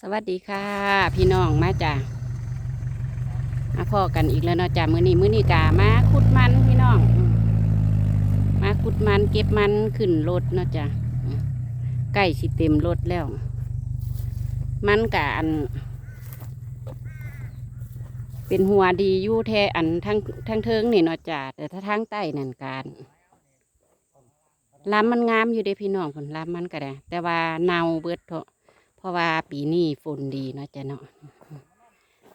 สวัสดีค่ะ พี่น้องมาจ้ะมาพอกันอีกแล้วเนาะจ้ะมื้อนี้มื้อนี้กามาขุดมันพี่น้อง มาขุดมันเก็บมันขึ้นรถเนาะจ้ะใกล้สิเต็มรถแล้ว มันกะอัน เป็นหัวดียู่แทอันทั้งทั้งเทิงนี่เนาะจ้ะแต่ถ้าทางใต้นั่นการลำมันงามอยู่เด้พี่น้องผลลำมันก็ได้แต่ว่าเนาเบิดเถอะ เพราะว่าปีนี้ฝนดีเนาะจ้ะเนาะ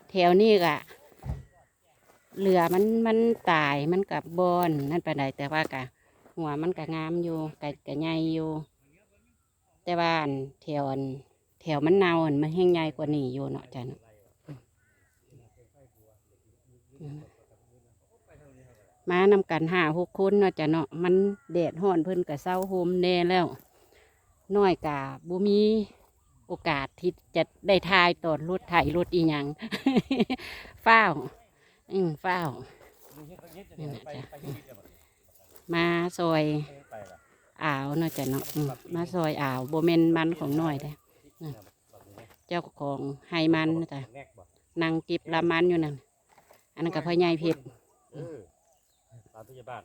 แถวนี้ก็เรือมันมันตายมันกับบอนนั่นไปไหนใดแต่ว่ากะ หัวมันก็งามอยู่กะกะใหญ่อยู่แต่ว่าอันแถวแถวมันเนาอันมันแห้งใหญ่กว่านี้อยู่เนาะจ้ะเนาะมานำกันห้าหกคนเนาะจ้ะเนาะมันแดดห้อนเพิ่นกะเศร้าโฮมแน่แล้วน้อยกาบุมี โอกาสที่จะได้ทายตอนรถไถรถอีหยังฟ้าวอืมฟ้าวนี่นะจ๊ะมาซอยอ่าวเนาะจ้ะเนาะอืมมาซอยอ่าวโบเมนมันของน้อยเด้อนั่นเจ้าของไฮมันนะจ้ะนางกิบละมันอยู่นั่นอันนั้นกับพ่อใหญ่เพชรเออตามพยาบาล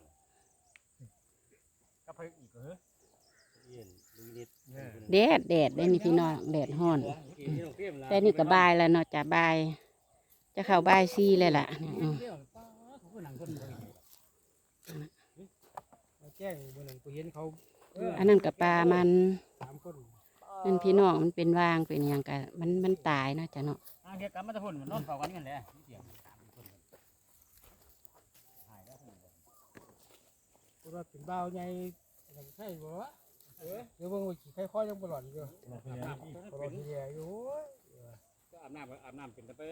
ก็ไปอีกเหรอเย็นลุยนิด แดดแดดได้นี่พี่น้องแดดห้อน แต่นี่ก็บายแล้วเนาะจ้ะบาย จะเข้าบายซี่เลยล่ะอืมแจ้งบนหนึ่งกูเห็นเขาอันนั้นกับปลามันสามคนนั่นพี่น้องมันเป็นวางเป็นอย่างกะมันมันตายเนาะจ้ะเนาะอ่าเดี๋ยวกลับมาตะพุ่นนอนเฝ้ากันกันแหละเสียงสามคนหายแล้วกูว่าเป็นบ้าวใหญ่ยังใช่บ่วะ เดี๋ยวเบิ่งว่าขี้ไข่ข้อยยังบ่หลอนอยู่บ่หลอนทีเดียวอยู่โอ้ยก็อาบน้ำอาบน้ำเป็นตะเป้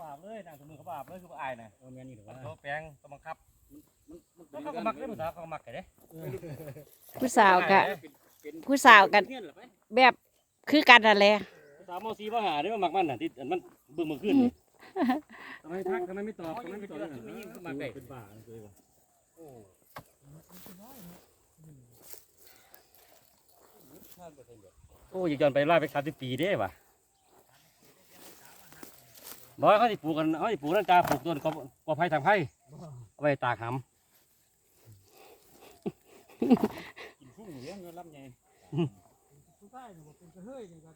บาปเลยนางสมุนเขาบาปเลยคืออายนะโอ้เมียนี่หรือว่าตัวแปลงตัวบังคับมันเขาก็มักได้ภาษาเขาก็มักกันเด้ผู้สาวกะผู้สาวกันแบบคือกันนั่นแหละภาษามอซีมาหาได้ว่ามักมันน่ะที่มันเบิ่งมือขึ้นนี่ทำไมทักทำไมไม่ตอบทำไมไม่ตอบไม่ยิงขึ้นมาไก่เป็นบ้าเลยว่ะโอ้ โอ้ยย้อนไปไล่ไปสามสิบปีเด้ว่ะบอกว่าเขาสิปลูกกันเขาสิปลูกนั่นกาปลูกต้นกอกอไผ่ทางไผ่เอาไปตากหำกินพุ่งเลี้ยงเงินรับไงผู้ชายนี่บ่เป็นกระเทยนี่ก็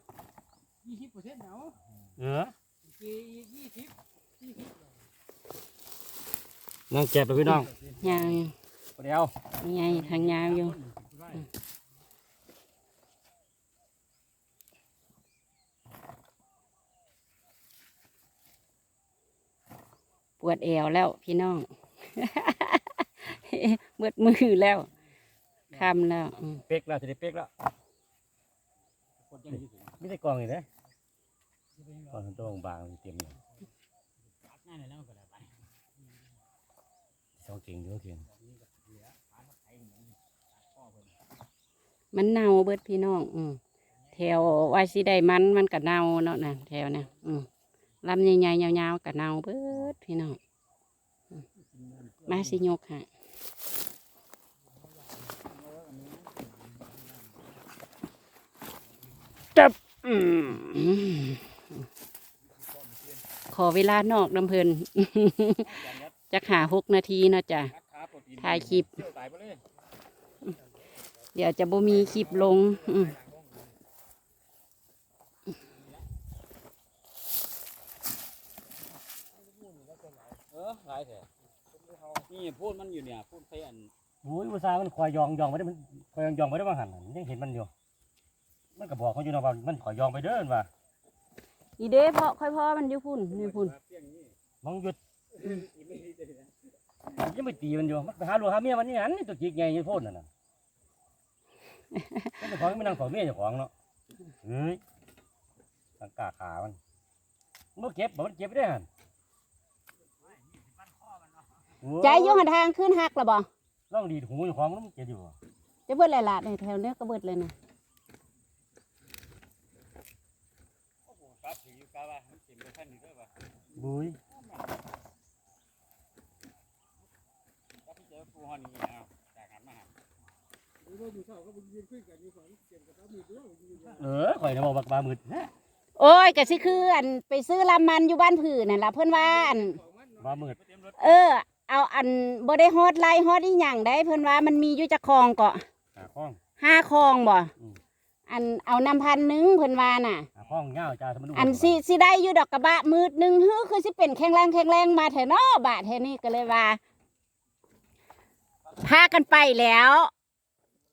ยี่สิบเปอร์เซ็นต์เนาะเออกี่ยี่สิบยี่สิบนั่งเจ็บไปพี่น้องยางเดียวนี่ไงทางยาวอยู่ ปวดแอวแล้วพี่น้องเมืดมือแล้วคำแล้วอืมเป๊กแล้วจะได้เป๊กแล้วไม่ได้กองเลยนะกองตัวบางๆเตรียมอยู่สองเก่งเยอะเก่งมันเน่าเบิดพี่น้อง อืมแถววายสิได้มันมันก็เน่าเนาะนะแถวนะอืม ลำใหญ่ๆยาวๆก็เน่าเบิดพี่น้องอืมมาสิยกค่ะจับอืมอืมขอเวลานอกน้ำเพลินจะหาหกนาทีเนาะจ้ะถ่ายคลิป เดี๋ยวจะบ่มีคลิปลง อืมเออหลายแถนี่พูดมันอยู่เนี่ยพูดไปอันโอ้ยภาษามันคอยยองยองไปได้มันคอยยองยองไปได้บางหันน่ะยังเห็นมันอยู่ มันก็บอกเขาอยู่นะว่ามันคอยยองไปเด้อว่าอีเด้พอค่อยพอมันอยู่พุ่นอยู่พุ่นมองหยุดยังไม่ตีมันอยู่มันไปหาลูกหาเมียมันนี่อันนี่ตัวจิกไงยี่พูดนั่นน่ะมันเจ้าของไม่นั่งของเมียเจ้าของเนาะเฮ้ยตั้งกาขามันมันเก็บบ่มันเก็บไปได้หันโอ้ย ใจอยหันทางขึ้นหักละบ่ลองดีดหูเจ้าของมันเก็บอยู่บ่จะเบิดหลายๆในแถวเนี้ยก็เบิดเลยนะครับถือยู่กาว่ามันเก็บไปท่านนี่ด้วยป่ะบุยถ้าพี่เจอปูฮอนี่เอาจากหันมาหันรือว่าอยู่เช้าก็บ่ยืนคุยกันอยู่ฝันเก็บกระเป๋ามือด้วยยืนอยู่เออข่อยนะบอกบักบามืดนะโอ้ยก็สิคืออันไปซื้อลำมันอยู่บ้านผือนั่นล่ะเพิ่นว่าอันของมันบามืดเออ เอาอันบ่ได้ฮอดไล่ฮอดอีหยังได้ เพิ่นว่ามันมีอยู่จักคลองเกาะหาข้อง ห้าคลองบ่อืม อันเอานำพันหนึงเพิ่นว่าน่ะ หาข้องเงาจ้าสมนุอันสิสิได้อยู่ดอกกระบะมืดหนึงฮือคือสิเป็นแข็งแรงแข็งแรงมาแถเนาะบาทแถนี้ก็เลยว่าพากันไปแล้ว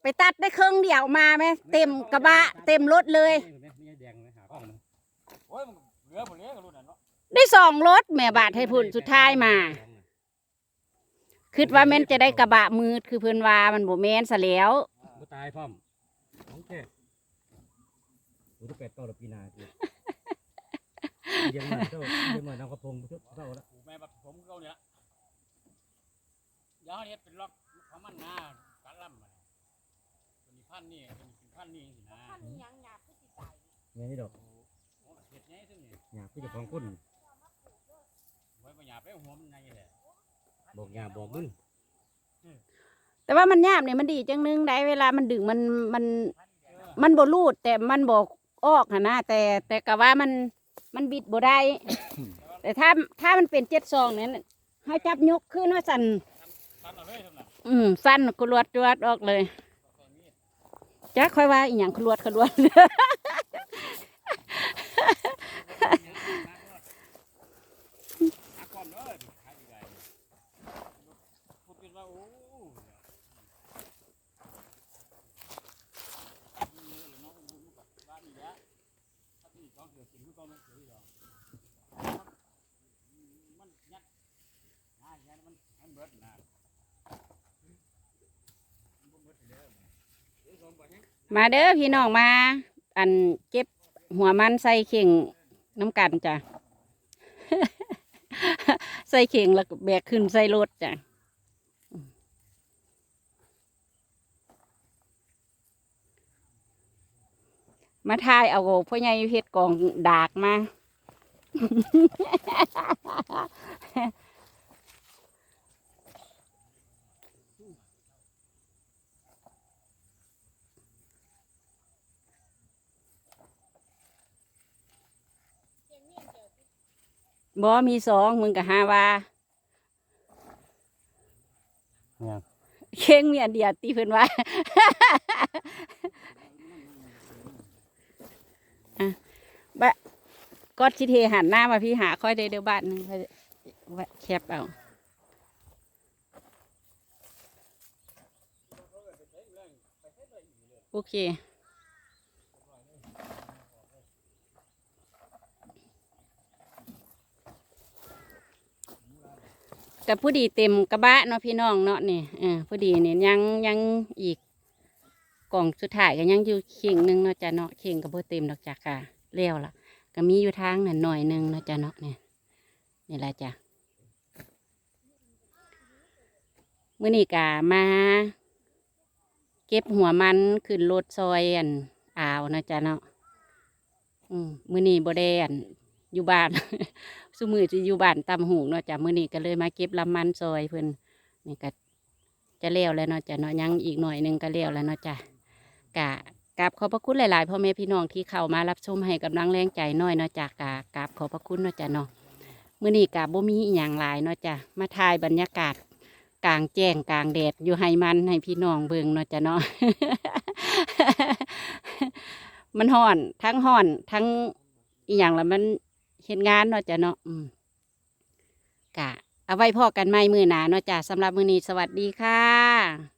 ไปตัดได้เครื่องเดียวมาไหมเต็มกระบะ เต็มรถเลย นี่แดงเลยหาข้องมันโอ้ยมันเหลือหมดเลยกับรุ่นนั้นเนาะได้สองรถแม่บาทให้พุ่นสุดท้ายมา คิดว่าแม่นจะได้กระบะมืดคือเพิ่นว่ามันบ่แม่นซะแล้ว บ่ตายพร้อมโอเคดูที่เป็ดเก่าละปีหนาคือเลี้ยังมาเจ้าเลี้ยังมาน้ำกระพงเจ้าเจ้าละปลูกแม่แบบผมเขาเนี่ยละยาวเนี่ยเป็นล็อกเขามันหน้ากันล่ำมาตัวนี้พันนี่เป็นพันนี่สินะแม่นี่ดอกโอ้เห็ดไงซึ่งนี่หยาบคือเจะของคนไว้ประหยัดไปหัวมันไงแหละ บอกยาบอกมึนแต่ว่ามันยามเนี่ยมันดีจังนึงได้เวลามันดึงมันมันมันบ่รูด แต่มันบ่ออกหั่นนะแต่แต่ก็ว่ามันมันบิดบ่ได้ แต่ถ้าถ้ามันเป็นเจ็ดซองเนี่ยเฮาจับยกขึ้นว่าสั่นอืมสั้นกรวดจวดออกเลยจ้าค่อยว่าอีหยังกรวดกรวด หาความเนาะขายดีไงพูดกันว่าโอ้บ้านนี่แหละถ้าที่สองเสือกินก็ต้องเสือหรอกมันยัดหายัดมันมันเบิดนะ มาเด้อพี่น้องมา อันเก็บหัวมันใส่เข่งน้ำกันจ้ะ ใส่เข่งแล้วแบกขึ้นใส่รถจ้ะมาทายเอาพ่อใหญ่เพชรกองดากมา บ่มีสองมึงก็หาว่าเนี่ยเข่งเมียเดียวตีเพิ่นว่าอะบะก็ชิเทหันหน้ามาพี่หาค่อยได้เดี๋ยวบ้านหนึงค่อยไว้แคบเอาโอเค กับผู้ดีเต็มกระบะเนาะพี่น้องเนาะนี่เออผู้ดีเนี่ยยังยังอีกกล่องสุดท้ายก็ยังอยู่เข่งหนึงเนาะจ้ะเนาะเข่งกับโบเต็มดอกจ้ะค่ะเลี้ยวล่ะ ก็มีอยู่ทางนั่นหน่อยหนึงเนาะจ้ะเนาะเนี่ยนี่แหละจ้ะมื่อนี้กามาเก็บหัวมันขึ้นรถซอยอันอ่าวเนาะจ้ะเนาะ อืม มื่อนี้บ่ได้อันอยู่บ้าน สุมือจะอยู่บ้านตำหูเนาะจ้ะมื้อนี้ก็เลยมาเก็บลำมันซอยเพิ่นนี่ก็จะเลี้ยวแล้วเนาะจ้ะเนาะยังอีกหน่อยหนึงก็เลี้ยวแล้วเนาะจ้ะกะกราบขอบพระคุณหลายๆพ่อแม่พี่น้องที่เข้ามารับชมให้กำลังแรงใจน้อยเนาะจ้ะกะกราบขอบพระคุณเนาะจ้ะเนาะมื้อนี้กะบ่มีอหย่างหลายเนาะจ้ะมาถ่ายบรรยากาศกลางแจ้งกลางแดดอยู่ให้มันให้พี่น้องเบิ่งเนาะจ้ะเนาะมันห่อน ทั้งห่อนทั้งอีหยังล้วมัน เฮ็ดงานเนาะจ้ะเนาะอืมกะเอาไว้พอกันไม่มือหนาเนาะจ้ะสำหรับมือนี้สวัสดีค่ะ